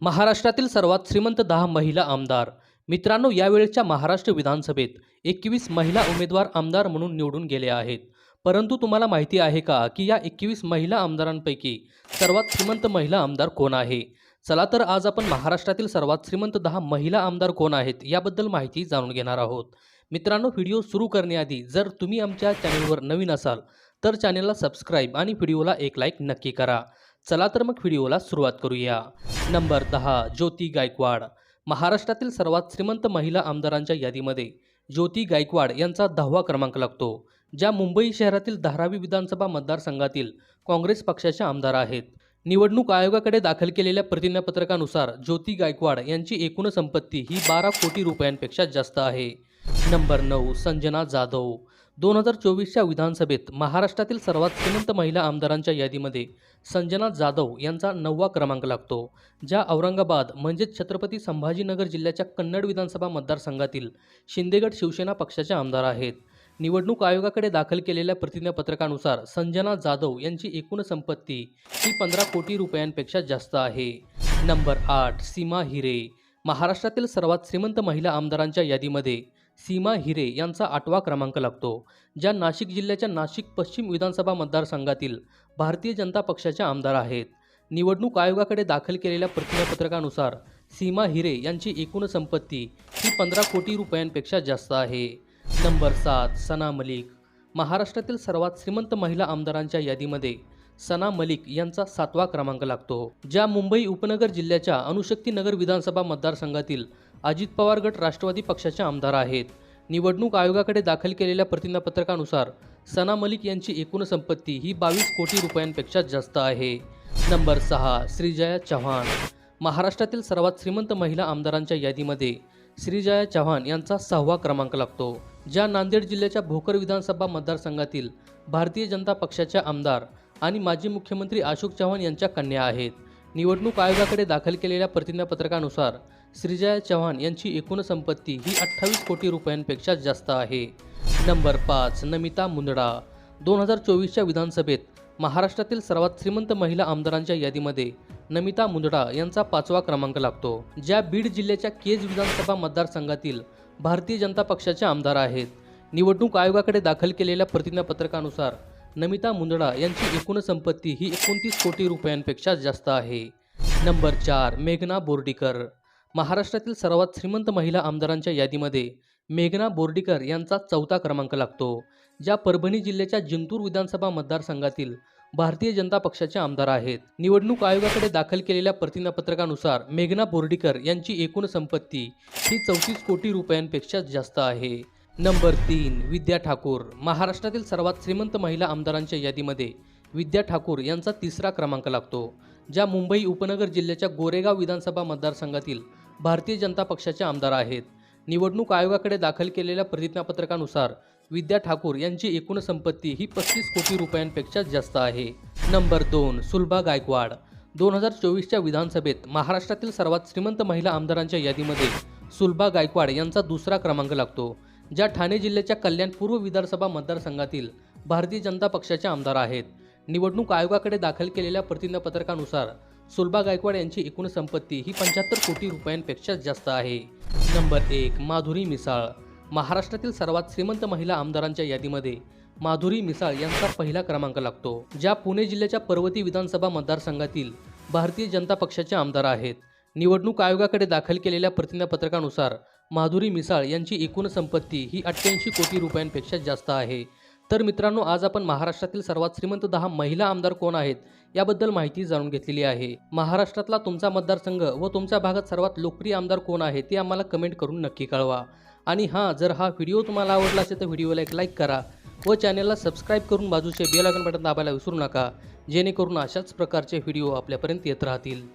महाराष्ट्रातील सर्वात श्रीमंत दहा महिला आमदार. मित्रांनो यावेळेच्या महाराष्ट्र विधानसभेत एकवीस महिला उमेदवार आमदार म्हणून निवडून गेले आहेत. परंतु तुम्हाला माहिती आहे का की या एकवीस महिला आमदारांपैकी सर्वात श्रीमंत महिला आमदार कोण आहे? चला तर आज आपण महाराष्ट्रातील सर्वात श्रीमंत दहा महिला आमदार कोण आहेत याबद्दल माहिती जाणून घेणार आहोत. मित्रांनो व्हिडिओ सुरू करण्याआधी जर तुम्ही आमच्या चॅनलवर नवीन असाल तर चॅनलला सबस्क्राईब आणि व्हिडिओला एक लाईक नक्की करा. चला तर मग व्हिडिओला सुरुवात करूया. नंबर दहा ज्योती गायकवाड. महाराष्ट्रातील सर्वात श्रीमंत महिला आमदारांच्या यादीमध्ये ज्योती गायकवाड यांचा दहावा क्रमांक लागतो ज्या मुंबई शहरातील धारावी विधानसभा मतदारसंघातील काँग्रेस पक्षाच्या आमदार आहेत. निवडणूक आयोगाकडे दाखल केलेल्या प्रतिज्ञापत्रकानुसार ज्योती गायकवाड यांची एकूण संपत्ती ही बारा कोटी रुपयांपेक्षा जास्त आहे. नंबर नऊ संजना जाधव. दोन हजार चोवीसच्या विधानसभेत महाराष्ट्रातील सर्वात श्रीमंत महिला आमदारांच्या यादीमध्ये संजना जाधव यांचा नववा क्रमांक लागतो ज्या औरंगाबाद म्हणजेच छत्रपती संभाजीनगर जिल्ह्याच्या कन्नड विधानसभा मतदारसंघातील शिंदेगड शिवसेना पक्षाच्या आमदार आहेत. निवडणूक आयोगाकडे दाखल केलेल्या प्रतिज्ञापत्रकानुसार संजना जाधव यांची एकूण संपत्ती ही पंधरा कोटी रुपयांपेक्षा जास्त आहे. नंबर आठ सीमा हिरे. महाराष्ट्रातील सर्वात श्रीमंत महिला आमदारांच्या यादीमध्ये सीमा हिरे यांचा आठवा क्रमांक लागतो ज्या नाशिक जिल्ह्याच्या नाशिक पश्चिम विधानसभा मतदारसंघातील भारतीय जनता पक्षाच्या आमदार आहेत. निवडणूक आयोगाकडे दाखल केलेल्या प्रतिज्ञापत्रकानुसार सीमा हिरे यांची एकूण संपत्ती ही पंधरा कोटी रुपयांपेक्षा जास्त आहे. नंबर सात सना मलिक. महाराष्ट्रातील सर्वात श्रीमंत महिला आमदारांच्या यादीमध्ये सना मलिक यांचा सातवा क्रमांक लागतो ज्या मुंबई उपनगर जिल्ह्याच्या अणुशक्ती नगर विधानसभा मतदारसंघातील अजित पवार गट राष्ट्रवादी पक्षाच्या आमदार आहेत. निवडणूक आयोगाकडे दाखल केलेल्या प्रतिज्ञापत्रकानुसार सना मलिक यांची एकूण संपत्ती ही बावीस कोटी रुपयांपेक्षा जास्त आहे. नंबर सहा श्रीजया चव्हाण. महाराष्ट्रातील सर्वात श्रीमंत महिला आमदारांच्या यादीमध्ये श्रीजया चव्हाण यांचा सहावा क्रमांक लागतो ज्या नांदेड जिल्ह्याच्या भोकर विधानसभा मतदारसंघातील भारतीय जनता पक्षाच्या आमदार आणि माजी मुख्यमंत्री अशोक चव्हाण यांच्या कन्या आहेत. निवडणूक आयोगाकडे दाखल केलेल्या प्रतिज्ञापत्रकानुसार श्रीजया चव्हाण यांची एकूण संपत्ती ही अठ्ठावीस कोटी रुपयांपेक्षा जास्त आहे. नंबर पाच नमिता मुंदडा. दोन हजार चोवीसच्या विधानसभेत महाराष्ट्रातील सर्वात श्रीमंत महिला आमदारांच्या यादीमध्ये नमिता मुंदडा यांचा पाचवा क्रमांक लागतो ज्या बीड जिल्ह्याच्या केज विधानसभा मतदारसंघातील भारतीय जनता पक्षाच्या आमदार आहेत. निवडणूक आयोगाकडे दाखल केलेल्या प्रतिज्ञापत्रकानुसार नमिता मुंदडा यांची एकूण संपत्ती ही एकोणतीस कोटी रुपयांपेक्षा जास्त आहे. नंबर चार मेघना बोर्डीकर. महाराष्ट्रातील सर्वात श्रीमंत महिला आमदारांच्या यादीमध्ये मेघना बोर्डीकर यांचा चौथा क्रमांक लागतो ज्या परभणी जिल्ह्याच्या जिंतूर विधानसभा मतदारसंघातील भारतीय जनता पक्षाचे आमदार आहेत. निवडणूक आयोगाकडे दाखल केलेल्या प्रतिज्ञापत्रकानुसार मेघना बोर्डीकर यांची एकूण संपत्ती ही चौतीस कोटी रुपयांपेक्षा जास्त आहे. नंबर तीन विद्या ठाकूर. महाराष्ट्रातील सर्वात श्रीमंत महिला आमदारांच्या यादीमध्ये विद्या ठाकूर यांचा तिसरा क्रमांक लागतो ज्या मुंबई उपनगर जिल्ह्याच्या गोरेगाव विधानसभा मतदारसंघातील भारतीय जनता पक्षाचे आमदार आहेत. निवडणूक आयोगाकडे दाखल केलेल्या प्रतिज्ञापत्रकानुसार विद्या ठाकूर यांची एकूण संपत्ती ही पस्तीस कोटी रुपयांपेक्षा जास्त आहे. नंबर दोन सुलभा गायकवाड. दोन हजार चोवीसच्या विधानसभेत महाराष्ट्रातील सर्वात श्रीमंत महिला आमदारांच्या यादीमध्ये सुलभा गायकवाड यांचा दुसरा क्रमांक लागतो ज्या ठाणे जिल्ह्याच्या कल्याण पूर्व विधानसभा मतदारसंघातील भारतीय जनता पक्षाच्या आमदार आहेत. निवडणूक आयोगाकडे दाखल केलेल्या प्रतिज्ञापत्रकानुसार सुलभा गायकवाड यांची एकूण संपत्ती ही पंच्याहत्तर कोटी रुपयांपेक्षा जास्त आहे. नंबर एक माधुरी मिसाळ. महाराष्ट्रातील सर्वात श्रीमंत महिला आमदारांच्या यादीमध्ये माधुरी मिसाळ यांचा पहिला क्रमांक लागतो ज्या पुणे जिल्ह्याच्या पर्वती विधानसभा मतदारसंघातील भारतीय जनता पक्षाचे आमदार आहेत. निवडणूक आयोगाकडे दाखल केलेल्या प्रतिज्ञापत्रकानुसार माधुरी मिसाळ यांची एकूण संपत्ती ही अठ्ठ्याऐंशी कोटी रुपयांपेक्षा जास्त आहे. तर मित्रांनो आज आपण महाराष्ट्रातील सर्वात श्रीमंत दहा महिला आमदार कोण आहेत याबद्दल माहिती जाणून घेतलेली आहे. महाराष्ट्रातला तुमचा मतदारसंघ व तुमच्या भागात सर्वात लोकप्रिय आमदार कोण आहे ते आम्हाला कमेंट करून नक्की कळवा. आणि हां जर हा व्हिडिओ तुम्हाला आवडला असेल तर व्हिडिओला एक लाईक करा व चॅनलला सबस्क्राईब करून बाजूचे बेल आयकॉन बटन दाबायला विसरू नका जेणेकरून अशाच प्रकारचे व्हिडिओ आपल्यापर्यंत येत राहतील.